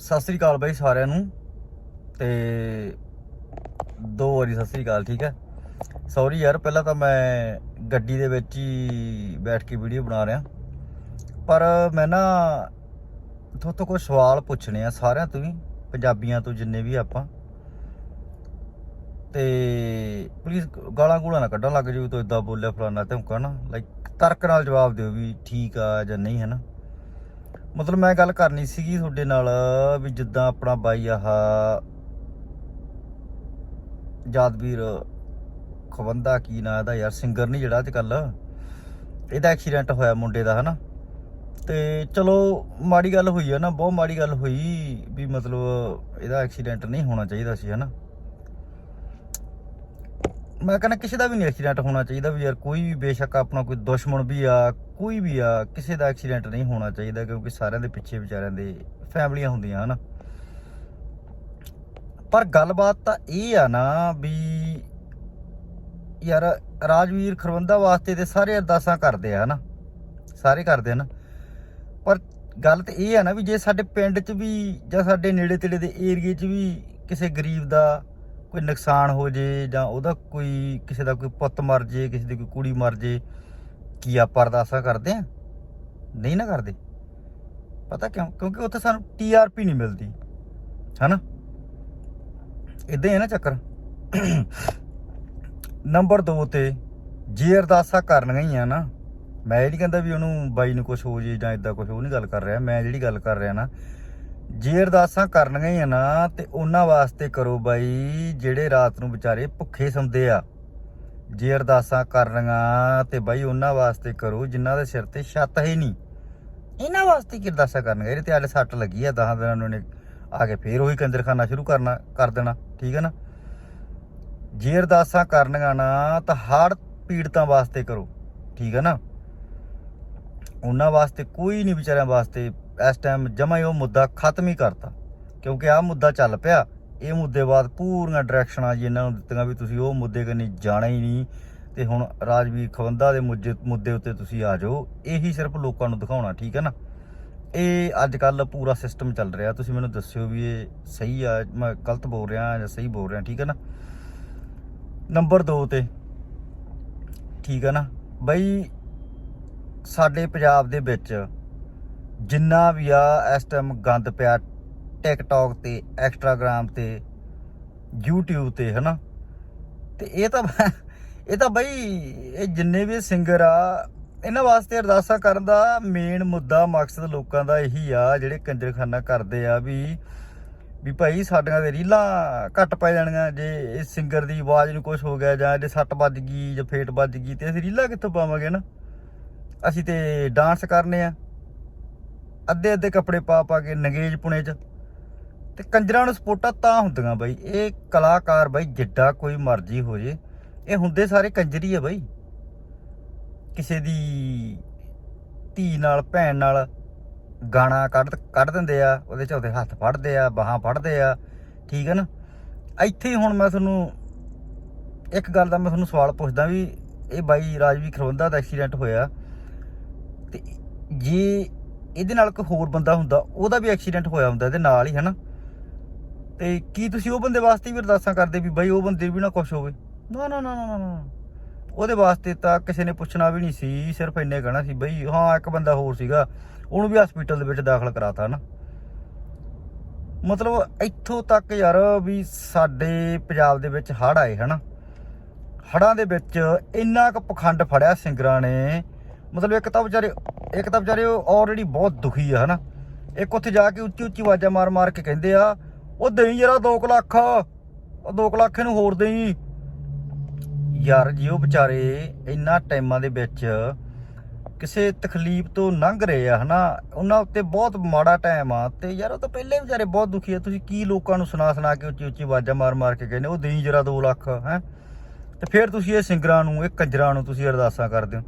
ਸਤਿ ਸ੍ਰੀ ਅਕਾਲ ਬਾਈ ਸਾਰਿਆਂ ਨੂੰ ਤੇ ਦੋ ਵਾਰੀ ਸਤਿ ਸ੍ਰੀ ਅਕਾਲ, ਠੀਕ ਹੈ? ਸੌਰੀ ਯਾਰ, ਪਹਿਲਾਂ ਤਾਂ ਮੈਂ ਗੱਡੀ ਦੇ ਵਿੱਚ ਹੀ ਬੈਠ ਕੇ ਵੀਡੀਓ ਬਣਾ ਰਿਹਾ। ਪਰ ਮੈਂ ਨਾ ਤੁਹਾਡੇ ਤੋਂ ਕੁਝ ਸਵਾਲ ਪੁੱਛਣੇ ਆ ਸਾਰਿਆਂ ਤੋਂ ਵੀ, ਪੰਜਾਬੀਆਂ ਤੋਂ ਜਿੰਨੇ ਵੀ ਆਪਾਂ। ਤੇ ਪਲੀਜ਼ ਗਾਲਾਂ ਗੂਲਾਂ ਨਾ ਕੱਢਣ ਲੱਗ ਜਿਓ, ਤੂੰ ਇਦਾਂ ਬੋਲਿਆ ਫਲਾਣਾ ਧਮਕਾ ਨਾ ਲਾਈਕ ਤਰਕ ਨਾਲ ਜਵਾਬ ਦਿਓ ਵੀ ਠੀਕ ਆ ਜਾਂ ਨਹੀਂ, ਹੈ ਨਾ? ਮਤਲਬ ਮੈਂ ਗੱਲ ਕਰਨੀ ਸੀਗੀ ਤੁਹਾਡੇ ਨਾਲ ਵੀ ਜਿੱਦਾਂ ਆਪਣਾ ਬਾਈ ਆਹ ਯਾਦਵੀਰ ਖਵੰਦਾ ਕੀ ਨਾਂ ਇਹਦਾ ਯਾਰ ਸਿੰਗਰ ਨਹੀਂ ਜਿਹੜਾ ਅੱਜ ਕੱਲ ਇਹਦਾ ਐਕਸੀਡੈਂਟ ਹੋਇਆ ਮੁੰਡੇ ਦਾ, ਹਨਾ? ਤੇ ਚਲੋ, ਮਾੜੀ ਗੱਲ ਹੋਈ ਹੈ ਨਾ, ਬਹੁਤ ਮਾੜੀ ਗੱਲ ਹੋਈ ਵੀ ਮਤਲਬ ਇਹਦਾ ਐਕਸੀਡੈਂਟ ਨਹੀਂ ਹੋਣਾ ਚਾਹੀਦਾ ਸੀ, ਹਨਾ? ਮੈਂ ਕਹਿੰਦਾ ਕਿਸੇ ਦਾ ਵੀ ਨਹੀਂ ਐਕਸੀਡੈਂਟ ਹੋਣਾ ਚਾਹੀਦਾ ਵੀ ਯਾਰ, ਕੋਈ ਵੀ ਬੇਸ਼ੱਕ ਆਪਣਾ ਕੋਈ ਦੁਸ਼ਮਣ ਵੀ ਆ, ਕੋਈ ਵੀ ਆ, ਕਿਸੇ ਦਾ ਐਕਸੀਡੈਂਟ ਨਹੀਂ ਹੋਣਾ ਚਾਹੀਦਾ ਕਿਉਂਕਿ ਸਾਰਿਆਂ ਦੇ ਪਿੱਛੇ ਵਿਚਾਰਿਆਂ ਦੇ ਫੈਮਲੀਆਂ ਹੁੰਦੀਆਂ, ਹਨਾ। ਪਰ ਗੱਲਬਾਤ ਤਾਂ ਇਹ ਆ ਨਾ ਵੀ ਯਾਰ, ਰਾਜਵੀਰ ਖਰਵੰਦਾ ਵਾਸਤੇ ਤੇ ਸਾਰੇ ਅਰਦਾਸਾਂ ਕਰਦੇ ਆ, ਹਨਾ। ਸਾਰੇ ਕਰਦੇ ਆ ਨਾ। ਪਰ ਗੱਲ ਤੇ ਇਹ ਆ ਨਾ ਵੀ ਜੇ ਸਾਡੇ ਪਿੰਡ 'ਚ ਵੀ ਜਾਂ ਸਾਡੇ ਨੇੜੇ ਤੇੜੇ ਦੇ ਏਰੀਏ 'ਚ ਵੀ ਕਿਸੇ ਗਰੀਬ ਦਾ ਕੋਈ ਨੁਕਸਾਨ ਹੋ ਜੇ ਜਾਂ ਉਹਦਾ ਕੋਈ ਕਿਸੇ ਦਾ ਕੋਈ ਪੁੱਤ ਮਰ ਜੇ, ਕਿਸੇ ਦੀ ਕੋਈ ਕੁੜੀ ਮਰ ਜੇ, ਕੀ ਆਪਾਂ ਅਰਦਾਸਾਂ ਕਰਦੇ ਆ ਨਹੀਂ ਨਾ ਕਰਦੇ। ਪਤਾ ਕਿਉਂ? ਕਿਉਂਕਿ ਉੱਥੇ ਸਾਨੂੰ ਟੀਆਰਪੀ ਨਹੀਂ ਮਿਲਦੀ। ਹਨਾ? ਇਦਾਂ ਹੀ ਹੈ ਨਾ ਚੱਕਰ। ਨੰਬਰ 2 ਤੇ ਜੇ ਅਰਦਾਸਾਂ ਕਰਨੀਆਂ ਹੀ ਆ ਨਾ, ਮੈਂ ਇਹ ਨਹੀਂ ਕਹਿੰਦਾ ਵੀ ਉਹਨੂੰ ਬਾਈ ਨੂੰ ਕੁਝ ਹੋ ਜੇ ਜਾਂ ਇਦਾਂ ਕੁਝ ਉਹ ਨਹੀਂ ਗੱਲ ਕਰ ਰਿਹਾ। ਮੈਂ ਜਿਹੜੀ ਗੱਲ ਕਰ ਰਿਹਾ ਨਾ ਜੇ ਅਰਦਾਸਾਂ ਕਰਨੀਆਂ ਹੀ ਆ ਨਾ, ਤੇ ਉਹਨਾਂ ਵਾਸਤੇ ਕਰੋ ਬਾਈ, ਜਿਹੜੇ ਰਾਤ ਨੂੰ ਵਿਚਾਰੇ ਭੁੱਖੇ ਸੌਂਦੇ ਆ। ਜੇ ਅਰਦਾਸਾਂ ਕਰਨੀਆਂ, ਤੇ ਬਾਈ ਉਹਨਾਂ ਵਾਸਤੇ ਕਰੋ, ਜਿਨ੍ਹਾਂ ਦੇ ਸਿਰ ਤੇ ਛੱਤ ਹੈ ਨਹੀਂ। ਇਹਨਾਂ ਵਾਸਤੇ ਕੀ ਅਰਦਾਸਾਂ ਕਰਨੀਆਂ ਇਹਦੇ ਤੇ ਆਲੇ ਸੱਟ ਲੱਗੀ ਆ 10 ਦਿਨਾਂ ਨੂੰ ਨੇ ਆ ਕੇ ਫੇਰ ਉਹੀ ਕੰਜਰਖਾਨਾ ਸ਼ੁਰੂ ਕਰਨਾ, ਕਰ ਦੇਣਾ, ਠੀਕ ਹੈ ਨਾ? ਜੇ ਅਰਦਾਸਾਂ ਕਰਨੀਆਂ ਨਾ, ਤਾਂ ਹੜ ਪੀੜਤਾਂ ਵਾਸਤੇ ਕਰੋ, ਠੀਕ ਹੈ ਨਾ? ਉਹਨਾਂ ਵਾਸਤੇ ਕੋਈ ਨਹੀਂ ਵਿਚਾਰਿਆਂ ਵਾਸਤੇ ਇਸ ਟਾਈਮ ਜਮਾ ਉਹ ਮੁੱਦਾ ਖਤਮ ਹੀ ਕਰਤਾ। ਕਿਉਂਕਿ ਆਹ ਮੁੱਦਾ ਚੱਲ ਪਿਆ। ਇਹ ਮੁੱਦੇ ਬਾਅਦ ਪੂਰੀਆਂ ਡਾਇਰੈਕਸ਼ਨਾਂ ਜੀ ਇਹਨਾਂ ਨੂੰ ਦਿੱਤੀਆਂ ਵੀ ਤੁਸੀਂ ਉਹ ਮੁੱਦੇ ਕੰਨੀ ਜਾਣਾ ਹੀ ਨਹੀਂ। ਤੇ ਹੁਣ ਰਾਜਵੀਰ ਖਵੰਦਾ ਦੇ ਮੁੱਦੇ ਮੁੱਦੇ ਉੱਤੇ ਤੁਸੀਂ ਆ ਜਾਓ। ਇਹੀ ਸਿਰਫ ਲੋਕਾਂ ਨੂੰ ਦਿਖਾਉਣਾ, ਠੀਕ ਹੈ ਨਾ? ਇਹ ਅੱਜ ਕੱਲ ਪੂਰਾ ਸਿਸਟਮ ਚੱਲ ਰਿਹਾ। ਤੁਸੀਂ ਮੈਨੂੰ ਦੱਸਿਓ ਵੀ ਇਹ ਸਹੀ ਆ, ਮੈਂ ਗਲਤ ਬੋਲ ਰਿਹਾ ਜਾਂ ਸਹੀ ਬੋਲ ਰਿਹਾ, ਠੀਕ ਹੈ ਨਾ? ਨੰਬਰ 2 ਤੇ, ਠੀਕ ਹੈ ਨਾ? ਬਈ ਸਾਡੇ ਪੰਜਾਬ ਦੇ ਵਿੱਚ ਜਿੰਨਾ ਵੀ ਆ, ਇਸ ਟਾਈਮ ਗੰਦ ਪਿਆ ਟਿਕਟੌਕ ਤੇ ਐਕਸਟਰਾਗ੍ਰਾਮ ਤੇ, YouTube ਤੇ, ਹਨਾ? ਤੇ ਇਹ ਤਾਂ ਇਹ ਤਾਂ ਬਈ, ਇਹ ਜਿੰਨੇ ਵੀ ਸਿੰਗਰ ਆ, ਇਹਨਾਂ ਵਾਸਤੇ ਅਰਦਾਸਾਂ ਕਰਨ ਦਾ ਮੇਨ ਮੁੱਦਾ, ਮਕਸਦ ਲੋਕਾਂ ਦਾ ਇਹੀ ਆ, ਜਿਹੜੇ ਕੰਜਰਖਾਨਾ ਕਰਦੇ ਆ ਵੀ ਵੀ ਭਾਈ ਸਾਡੀਆਂ ਦੇ ਰੀਲਾਂ ਘੱਟ ਪੈ ਜਾਣੀਆਂ, ਜੇ ਇਸ ਸਿੰਗਰ ਦੀ ਆਵਾਜ਼ ਨੂੰ ਕੁਝ ਹੋ ਗਿਆ ਜਾਂ ਜੇ ਸੱਟ ਵੱਜ ਗਈ ਜਾਂ ਫੇਟ ਵੱਜ ਗਈ ਤੇ ਅਸੀਂ ਰੀਲਾਂ ਕਿੱਥੋਂ ਪਾਵਾਂਗੇ ਨਾ ਅਸੀਂ ਤੇ ਡਾਂਸ ਕਰਨੇ ਆ। ਅੱਧੇ ਅੱਧੇ ਕੱਪੜੇ ਪਾ ਪਾ ਕੇ ਨਗੇਜ ਪੁਣੇ ਚ। ਤੇ ਕੰਜਰਾਂ ਨੂੰ ਸਪੋਰਟਾਂ ਤਾਂ ਹੁੰਦੀਆਂ ਬਾਈ। ਇਹ ਕਲਾਕਾਰ ਬਾਈ, ਜਿੱਡਾ ਕੋਈ ਮਰਜ਼ੀ ਹੋ ਜੇ, ਇਹ ਹੁੰਦੇ ਸਾਰੇ ਕੰਜਰੀ ਆ ਬਾਈ। ਕਿਸੇ ਦੀ ਧੀ ਨਾਲ, ਭੈਣ ਨਾਲ ਗਾਣਾ ਕੱਢ ਕੱਢ ਦਿੰਦੇ ਆ, ਉਹਦੇ ਚ ਉਹਦੇ ਹੱਥ ਫੜਦੇ ਆ, ਬਾਹਾਂ ਫੜਦੇ ਆ, ਠੀਕ ਹੈ ਨਾ? ਇੱਥੇ ਹੀ ਹੁਣ ਮੈਂ ਤੁਹਾਨੂੰ ਇੱਕ ਗੱਲ ਦਾ ਮੈਂ ਤੁਹਾਨੂੰ ਸਵਾਲ ਪੁੱਛਦਾ ਵੀ, ਇਹ ਬਾਈ ਰਾਜਵੀ ਖਰਵੰਦਾ ਦਾ ਐਕਸੀਡੈਂਟ ਹੋਇਆ। ਤੇ ਜੇ ਇਹਦੇ ਨਾਲ ਕੋਈ ਹੋਰ ਬੰਦਾ ਹੁੰਦਾ ਉਹਦਾ ਵੀ ਐਕਸੀਡੈਂਟ ਹੋਇਆ ਹੁੰਦਾ ਇਹਦੇ ਨਾਲ ਹੀ ਹਨਾ? ਤੇ ਕੀ ਤੁਸੀਂ ਉਹ ਬੰਦੇ ਵਾਸਤੇ ਵੀ ਅਰਦਾਸਾਂ ਕਰਦੇ ਵੀ ਬਾਈ ਉਹ ਬੰਦੇ ਵੀ ਨਾ ਕੁਝ ਹੋਵੇ? ਨਾ ਨਾ ਨਾ ਨਾ ਉਹਦੇ ਵਾਸਤੇ ਤਾਂ ਕਿਸੇ ਨੇ ਪੁੱਛਣਾ ਵੀ ਨਹੀਂ ਸੀ ਸਿਰਫ ਇੰਨੇ ਕਹਿਣਾ ਸੀ ਬਈ ਹਾਂ ਇੱਕ ਬੰਦਾ ਹੋਰ ਸੀਗਾ ਉਹਨੂੰ ਵੀ ਹਸਪੀਟਲ ਦੇ ਵਿੱਚ ਦਾਖਲ ਕਰਾਤਾ ਨਾ ਮਤਲਬ ਇੱਥੋਂ ਤੱਕ ਯਾਰ ਵੀ ਸਾਡੇ ਪੰਜਾਬ ਦੇ ਵਿੱਚ ਹੜ੍ਹ ਆਏ ਹਨਾ? ਹੜ੍ਹਾਂ ਦੇ ਵਿੱਚ ਇੰਨਾ ਕੁ ਪਖੰਡ ਫੜਿਆ ਸਿੰਗਰਾਂ ਨੇ ਮਤਲਬ ਇੱਕ ਤਾਂ ਵਿਚਾਰੇ, ਇੱਕ ਤਾਂ ਵਿਚਾਰੇ ਆਲਰੇਡੀ ਬਹੁਤ ਦੁਖੀ ਆ, ਹਨਾ? ਇੱਕ ਉੱਥੇ ਜਾ ਕੇ ਉੱਚੀ ਉੱਚੀ ਆਵਾਜ਼ਾਂ ਮਾਰ ਮਾਰ ਕੇ ਕਹਿੰਦੇ ਆ, ਉਹ ਦੇਈ ਜਰਾ 2 ਲੱਖ, ਉਹ 2 ਲੱਖ ਇਹਨੂੰ ਹੋਰ ਦੇਈ। ਯਾਰ ਜੀ, ਉਹ ਵਿਚਾਰੇ ਇੰਨਾ ਟਾਈਮਾਂ ਦੇ ਵਿੱਚ ਕਿਸੇ ਤਕਲੀਫ ਤੋਂ ਲੰਘ ਰਹੇ ਆ, ਹਨਾ? ਉਹਨਾਂ ਉੱਤੇ ਬਹੁਤ ਮਾੜਾ ਟਾਈਮ ਆ ਤੇ ਯਾਰ ਉਹ ਤਾਂ ਪਹਿਲੇ ਵਿਚਾਰੇ ਬਹੁਤ ਦੁਖੀ ਆ। ਤੁਸੀਂ ਕੀ ਲੋਕਾਂ ਨੂੰ ਸੁਣਾ ਸੁਣਾ ਕੇ ਉੱਚੀ ਉੱਚੀ ਆਵਾਜ਼ਾਂ ਮਾਰ ਮਾਰ ਕੇ ਕਹਿੰਦੇ, ਉਹ ਦੇਈ ਜਰਾ 2 ਲੱਖ, ਹੈ? ਤੇ ਫਿਰ ਤੁਸੀਂ ਇਹ ਸਿੰਗਰਾਂ ਨੂੰ, ਇਹ ਕੰਜਰਾਂ ਨੂੰ ਤੁਸੀਂ ਅਰਦਾਸਾਂ ਕਰਦੇ ਹੋ।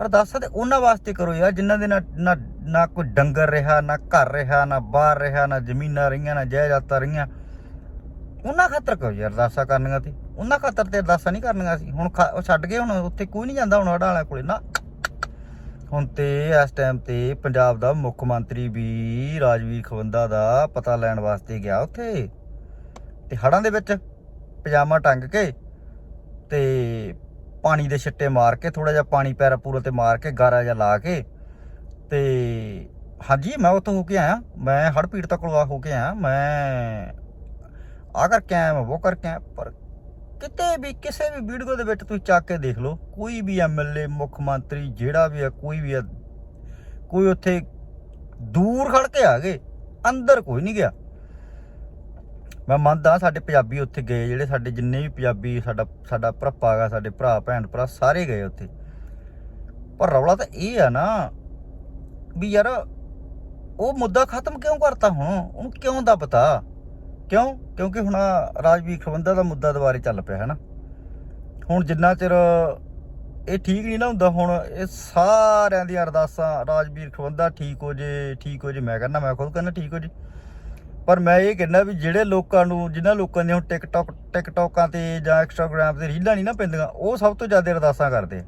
ਅਰਦਾਸਾਂ ਤੇ ਉਹਨਾਂ ਵਾਸਤੇ ਕਰੋ ਯਾਰ, ਜਿਨ੍ਹਾਂ ਦੇ ਨਾ ਨਾ ਨਾ ਕੋਈ ਡੰਗਰ ਰਿਹਾ, ਨਾ ਘਰ ਰਿਹਾ, ਨਾ ਬਾਹਰ ਰਿਹਾ, ਨਾ ਜ਼ਮੀਨਾਂ ਰਹੀਆਂ, ਨਾ ਜਾਇਦਾਦਾਂ ਰਹੀਆਂ। ਉਹਨਾਂ ਖਾਤਰ ਕਰੋ ਯਾਰ ਅਰਦਾਸਾਂ ਕਰਨੀਆਂ ਤੇ। ਉਹਨਾਂ ਖਾਤਰ ਤੇ ਅਰਦਾਸਾਂ ਨਹੀਂ ਕਰਨੀਆਂ ਸੀ। ਹੁਣ ਖਾ- ਉਹ ਛੱਡ ਗਏ ਹੁਣ, ਉੱਥੇ ਕੋਈ ਨਹੀਂ ਜਾਂਦਾ ਹੁਣ ਹੜਾਂ ਵਾਲਿਆਂ ਕੋਲੇ। ਨਾ। ਹੁਣ ਤੇ ਇਸ ਟਾਈਮ ਤੇ ਪੰਜਾਬ ਦਾ ਮੁੱਖ ਮੰਤਰੀ ਵੀ ਰਾਜਵੀਰ ਖਵੰਦਾ ਦਾ ਪਤਾ ਲੈਣ ਵਾਸਤੇ ਗਿਆ ਉੱਥੇ। ਤੇ ਹੜਾਂ ਦੇ ਵਿੱਚ ਪਜਾਮਾ ਟੰਗ ਕੇ ਤੇ ਪਾਣੀ ਦੇ ਛਿੱਟੇ ਮਾਰ ਕੇ ਥੋੜਾ ਜਿਹਾ ਪਾਣੀ ਪੈਰਾ ਪੂਰਾ ਤੇ ਮਾਰ ਕੇ, ਗਾਰਾ ਜਿਹਾ ਲਾ ਕੇ ਤੇ ਹਾਂਜੀ, ਮੈਂ ਉੱਥੋਂ ਹੋ ਕੇ ਆਇਆ। ਮੈਂ ਹੜਪੀੜ ਤੱਕ ਕੋਲ ਹੋ ਕੇ ਆਇਆ। ਮੈਂ ਆ ਕਰਕੇ ਆਇਆ, ਮੈਂ ਉਹ ਕਰਕੇ ਆਇਆ। ਪਰ ਕਿਤੇ ਵੀ, ਕਿਸੇ ਵੀ ਵੀਡੀਓ ਦੇ ਵਿੱਚ ਤੁਸੀਂ ਚੱਕ ਕੇ ਦੇਖ ਲਓ, ਕੋਈ ਵੀ ਐਮਐਲਏ ਮੁੱਖ ਮੰਤਰੀ, ਜਿਹੜਾ ਵੀ ਹੈ ਕੋਈ ਵੀ ਹੈ ਕੋਈ ਉੱਥੇ ਦੂਰ ਖੜ ਕੇ ਆ ਗਏ, ਅੰਦਰ ਕੋਈ ਨਹੀਂ ਗਿਆ। ਮੈਂ ਮੰਨਦਾ ਸਾਡੇ ਪੰਜਾਬੀ ਉੱਥੇ ਗਏ, ਜਿਹੜੇ ਸਾਡੇ ਜਿੰਨੇ ਵੀ ਪੰਜਾਬੀ, ਸਾਡਾ ਸਾਡਾ ਭਰਾਪਾ ਗਾ, ਸਾਡੇ ਭਰਾ, ਭੈਣ, ਭਰਾ ਸਾਰੇ ਗਏ ਉੱਥੇ। ਪਰ ਰੌਲਾ ਤਾਂ ਇਹ ਆ ਨਾ ਵੀ ਯਾਰ ਉਹ ਮੁੱਦਾ ਖਤਮ ਕਿਉਂ ਕਰਤਾ ਹੁਣ? ਉਹਨੂੰ ਕਿਉਂ ਦਾ ਪਤਾ ਕਿਉਂ? ਕਿਉਂਕਿ ਹੁਣ ਰਾਜਵੀਰ ਖਵੰਦਾ ਦਾ ਮੁੱਦਾ ਦੁਬਾਰੇ ਚੱਲ ਪਿਆ ਹੈ ਨਾ ਹੁਣ ਜਿੰਨਾ ਚਿਰ ਇਹ ਠੀਕ ਨਹੀਂ ਨਾ ਹੁੰਦਾ, ਹੁਣ ਇਹ ਸਾਰਿਆਂ ਦੀਆਂ ਅਰਦਾਸਾਂ, ਰਾਜਵੀਰ ਖਵੰਦਾ ਠੀਕ ਹੋ ਜੇ, ਠੀਕ ਹੋ ਜੇ, ਮੈਂ ਕਹਿੰਦਾ, ਮੈਂ ਖੁਦ ਕਹਿੰਦਾ ਠੀਕ ਹੋ ਜੇ। ਪਰ ਮੈਂ ਇਹ ਕਹਿੰਦਾ ਵੀ ਜਿਹੜੇ ਲੋਕਾਂ ਨੂੰ, ਜਿਨ੍ਹਾਂ ਲੋਕਾਂ ਦੀਆਂ ਹੁਣ ਟਿਕਟੌਕ ਟਿਕਟੌਕਾਂ ਤੇ ਜਾਂ ਇੰਸਟਾਗ੍ਰam ਤੇ ਰੀਲਾਂ ਨਹੀਂ ਨਾ ਪੈਂਦੀਆਂ, ਉਹ ਸਭ ਤੋਂ ਜ਼ਿਆਦਾ ਅਰਦਾਸਾਂ ਕਰਦੇ।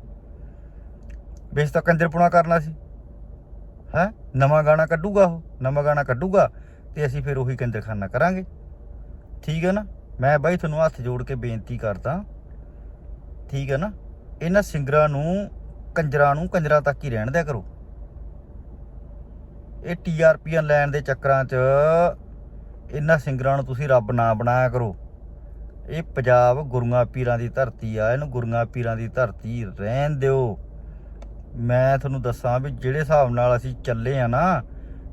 ਬੇਸ ਤਾਂ ਕੰਜਰਪੁਣਾ ਕਰਨਾ ਸੀ। ਹੈ? ਨਵਾਂ ਗਾਣਾ ਕੱਢੂਗਾ ਉਹ, ਨਵਾਂ ਗਾਣਾ ਕੱਢੂਗਾ ਤੇ ਅਸੀਂ ਫਿਰ ਉਹੀ ਕੰਜਰਖਾਨਾ ਕਰਾਂਗੇ। ਠੀਕ ਹੈ ਨਾ? ਮੈਂ ਬਾਈ ਤੁਹਾਨੂੰ ਹੱਥ ਜੋੜ ਕੇ ਬੇਨਤੀ ਕਰਦਾ। ਠੀਕ ਹੈ ਨਾ? ਇਹਨਾਂ ਸਿੰਗਰਾਂ ਨੂੰ, ਕੰਜਰਾਂ ਨੂੰ ਕੰਜਰਾਂ ਤੱਕ ਹੀ ਰਹਿਣ ਦਿਆ ਕਰੋ। ਇਹ ਟੀਆਰਪੀਆਂ ਲੈਣ ਦੇ ਚੱਕਰਾਂ 'ਚ ਇਹਨਾਂ ਸਿੰਗਰਾਂ ਨੂੰ ਤੁਸੀਂ ਰੱਬ ਨਾ ਬਣਾਇਆ ਕਰੋ। ਇਹ ਪੰਜਾਬ ਗੁਰੂਆਂ ਪੀਰਾਂ ਦੀ ਧਰਤੀ ਆ, ਇਹਨੂੰ ਗੁਰੂਆਂ ਪੀਰਾਂ ਦੀ ਧਰਤੀ ਰਹਿਣ ਦਿਓ। ਮੈਂ ਤੁਹਾਨੂੰ ਦੱਸਾਂ ਵੀ ਜਿਹੜੇ ਹਿਸਾਬ ਨਾਲ ਅਸੀਂ ਚੱਲੇ ਆ ਨਾ,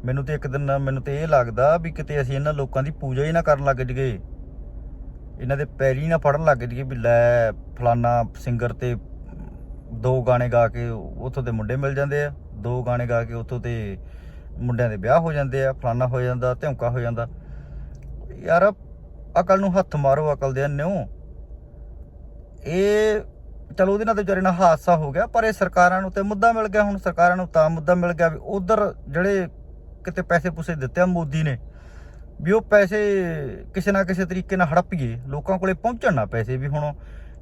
ਮੈਨੂੰ ਤੇ ਇੱਕ ਦਿਨ, ਮੈਨੂੰ ਤੇ ਇਹ ਲੱਗਦਾ ਵੀ ਕਿਤੇ ਅਸੀਂ ਇਹਨਾਂ ਲੋਕਾਂ ਦੀ ਪੂਜਾ ਹੀ ਨਾ ਕਰਨ ਲੱਗ ਜਗੇ ਇਹਨਾਂ ਦੇ ਪੈਰੀ ਨਾ ਫੜਨ ਲੱਗ ਜਗੇ ਵੀ ਲੈ ਫਲਾਨਾ ਸਿੰਗਰ ਤੇ ਦੋ ਗਾਣੇ ਗਾ ਕੇ ਉੱਥੋਂ ਦੇ ਮੁੰਡੇ ਮਿਲ ਜਾਂਦੇ ਆ, ਦੋ ਗਾਣੇ ਗਾ ਕੇ ਉੱਥੋਂ ਤੇ ਮੁੰਡਿਆਂ ਦੇ ਵਿਆਹ ਹੋ ਜਾਂਦੇ ਆ, ਫਲਾਨਾ ਹੋ ਜਾਂਦਾ, ਧੌਂਕਾ ਹੋ ਜਾਂਦਾ। ਯਾਰ, ਅਕਲ ਨੂੰ ਹੱਥ ਮਾਰੋ, ਅਕਲ ਦੇ ਅੰਨਿਓ। ਇਹ, ਚਲੋ ਉਹਦੇ ਨਾਲ ਤੇ ਵਿਚਾਰੇ ਨਾਲ ਹਾਦਸਾ ਹੋ ਗਿਆ, ਪਰ ਇਹ ਸਰਕਾਰਾਂ ਨੂੰ ਤੇ ਮੁੱਦਾ ਮਿਲ ਗਿਆ ਹੁਣ, ਸਰਕਾਰਾਂ ਨੂੰ ਤਾਂ ਮੁੱਦਾ ਮਿਲ ਗਿਆ ਵੀ ਉਧਰ ਜਿਹੜੇ ਕਿਤੇ ਪੈਸੇ ਪੂਸੇ ਦਿੱਤੇ ਆ ਮੋਦੀ ਨੇ, ਵੀ ਉਹ ਪੈਸੇ ਕਿਸੇ ਨਾ ਕਿਸੇ ਤਰੀਕੇ ਨਾਲ ਹੜਪੀਏ, ਲੋਕਾਂ ਕੋਲੇ ਪਹੁੰਚਣ ਨਾ ਪੈਸੇ, ਵੀ ਹੁਣ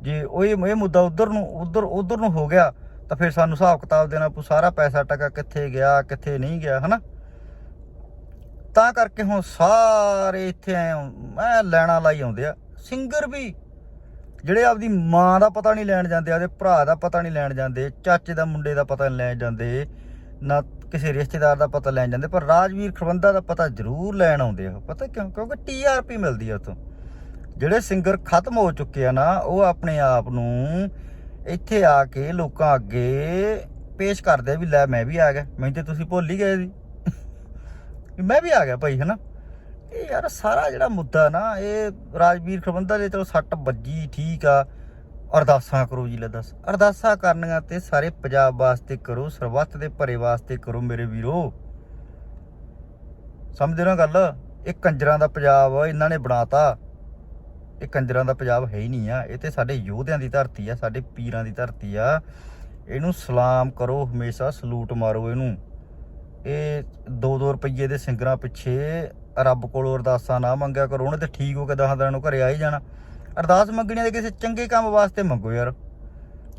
ਜੇ ਉਹ ਇਹ ਇਹ ਮੁੱਦਾ ਉਧਰ ਨੂੰ, ਉਧਰ ਉਧਰ ਨੂੰ ਹੋ ਗਿਆ, ਤਾਂ ਫਿਰ ਸਾਨੂੰ ਹਿਸਾਬ ਕਿਤਾਬ ਦੇਣਾ ਪਊ, ਸਾਰਾ ਪੈਸਾ ਟਕਾ ਕਿੱਥੇ ਗਿਆ, ਕਿੱਥੇ ਨਹੀਂ ਗਿਆ, ਹਨਾ? ਤਾਂ ਕਰਕੇ ਹੁਣ ਸਾਰੇ ਇੱਥੇ ਐ ਮੈਂ ਲੈਣਾ ਲਾਈ ਆਉਂਦੇ ਆ। ਸਿੰਗਰ ਵੀ, ਜਿਹੜੇ ਆਪਦੀ ਮਾਂ ਦਾ ਪਤਾ ਨਹੀਂ ਲੈਣ ਜਾਂਦੇ, ਆਪਦੇ ਭਰਾ ਦਾ ਪਤਾ ਨਹੀਂ ਲੈਣ ਜਾਂਦੇ, ਚਾਚੇ ਦਾ ਮੁੰਡੇ ਦਾ ਪਤਾ ਨਹੀਂ ਲੈਣ ਜਾਂਦੇ, ਨਾ ਕਿਸੇ ਰਿਸ਼ਤੇਦਾਰ ਦਾ ਪਤਾ ਲੈਣ ਜਾਂਦੇ, ਪਰ ਰਾਜਵੀਰ ਖਰਵੰਦਾ ਦਾ ਪਤਾ ਜ਼ਰੂਰ ਲੈਣ ਆਉਂਦੇ ਆ। ਪਤਾ ਕਿਉਂ? ਕਿਉਂਕਿ ਟੀਆਰਪੀ ਮਿਲਦੀ ਆ ਉਤੋਂ ਜਿਹੜੇ ਸਿੰਗਰ ਖਤਮ ਹੋ ਚੁੱਕੇ ਆ ਨਾ, ਉਹ ਆਪਣੇ ਆਪ ਨੂੰ ਇੱਥੇ ਆ ਕੇ ਲੋਕਾਂ ਅੱਗੇ ਪੇਸ਼ ਕਰਦੇ ਆ ਵੀ ਲੈ ਮੈਂ ਵੀ ਆ ਗਿਆ। ਮੈਨੂੰ ਤੇ ਤੁਸੀਂ ਭੁੱਲ ਹੀ ਗਏ ਸੀ। ਮੈਂ ਵੀ ਆ ਗਿਆ ਭਾਈ, ਹਨਾ? ਇਹ ਯਾਰ ਸਾਰਾ ਜਿਹੜਾ ਮੁੱਦਾ ਨਾ, ਇਹ ਰਾਜਵੀਰ ਖਰਵੰਦਾ ਦੇ ਚਲੋ ਸੱਟ ਵੱਜੀ, ਠੀਕ ਆ। ਅਰਦਾਸਾਂ ਕਰੋ ਜੀ, ਲੈ ਦੱਸ। ਅਰਦਾਸਾਂ ਕਰਨੀਆਂ ਤੇ ਸਾਰੇ ਪੰਜਾਬ ਵਾਸਤੇ ਕਰੋ, ਸਰਬੱਤ ਦੇ ਭਰੇ ਵਾਸਤੇ ਕਰੋ ਮੇਰੇ ਵੀਰੋ। ਸਮਝਦੇ ਨਾ ਗੱਲ? ਇਹ ਕੰਜਰਾਂ ਦਾ ਪੰਜਾਬ, ਇਹਨਾਂ ਨੇ ਬਣਾਤਾ। ਇਹ ਕੰਜਰਾਂ ਦਾ ਪੰਜਾਬ ਹੈ ਹੀ ਨਹੀਂ ਆ। ਇਹ ਤੇ ਸਾਡੇ ਯੋਧਿਆਂ ਦੀ ਧਰਤੀ ਆ, ਸਾਡੇ ਪੀਰਾਂ ਦੀ ਧਰਤੀ ਆ। ਇਹਨੂੰ ਸਲਾਮ ਕਰੋ, ਹਮੇਸ਼ਾ ਸਲੂਟ ਮਾਰੋ ਇਹਨੂੰ। ਇਹ 2-2 ਰੁਪਏ ਦੇ ਸਿੰਗਰਾਂ ਪਿੱਛੇ ਰੱਬ ਕੋਲੋਂ ਅਰਦਾਸਾਂ ਨਾ ਮੰਗਿਆ ਕਰੋ। ਉਹਨੇ ਤੇ ਠੀਕ ਹੋ ਕੇ ਦਸਾਂ ਦਿਨਾਂ ਨੂੰ ਘਰੇ ਆ ਹੀ ਜਾਣਾ। ਅਰਦਾਸ ਮੰਗਣੀ ਤੇ ਕਿਸੇ ਚੰਗੇ ਕੰਮ ਵਾਸਤੇ ਮੰਗੋ ਯਾਰ।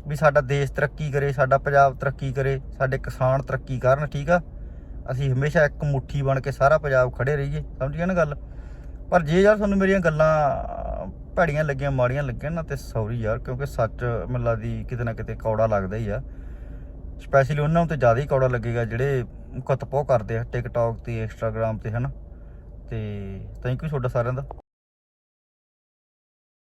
ਵੀ ਸਾਡਾ ਦੇਸ਼ ਤਰੱਕੀ ਕਰੇ, ਸਾਡਾ ਪੰਜਾਬ ਤਰੱਕੀ ਕਰੇ, ਸਾਡੇ ਕਿਸਾਨ ਤਰੱਕੀ ਕਰਨ, ਠੀਕ ਆ? ਅਸੀਂ ਹਮੇਸ਼ਾ ਇੱਕ ਮੁੱਠੀ ਬਣ ਕੇ ਸਾਰਾ ਪੰਜਾਬ ਖੜੇ ਰਹੀਏ, ਸਮਝ ਗਏ ਨਾ ਗੱਲ? ਪਰ ਜੇ ਯਾਰ ਤੁਹਾਨੂੰ ਮੇਰੀਆਂ ਗੱਲਾਂ ਭੈੜੀਆਂ ਲੱਗੀਆਂ, ਮਾੜੀਆਂ ਲੱਗੀਆਂ ਨਾ ਤੇ ਸੌਰੀ ਯਾਰ, ਕਿਉਂਕਿ ਸੱਚ ਮੈਨੂੰ ਲੱਗਦੀ ਕਿਤੇ ਨਾ ਕਿਤੇ ਕੌੜਾ ਲੱਗਦਾ ਹੀ ਆ। ਸਪੈਸ਼ਲੀ ਉਹਨਾਂ ਨੂੰ ਤੇ ਜ਼ਿਆਦਾ ਹੀ ਕੌੜਾ ਲੱਗੇਗਾ ਜਿਹੜੇ ਕਤਪੋ ਕਰਦੇ ਆ ਟਿਕਟੌਕ ਤੇ ਇੰਸਟਾਗ੍ਰam ਤੇ ਹਨਾ? ਤੇ ਥੈਂਕ ਯੂ ਤੁਹਾਡਾ ਸਾਰਿਆਂ ਦਾ।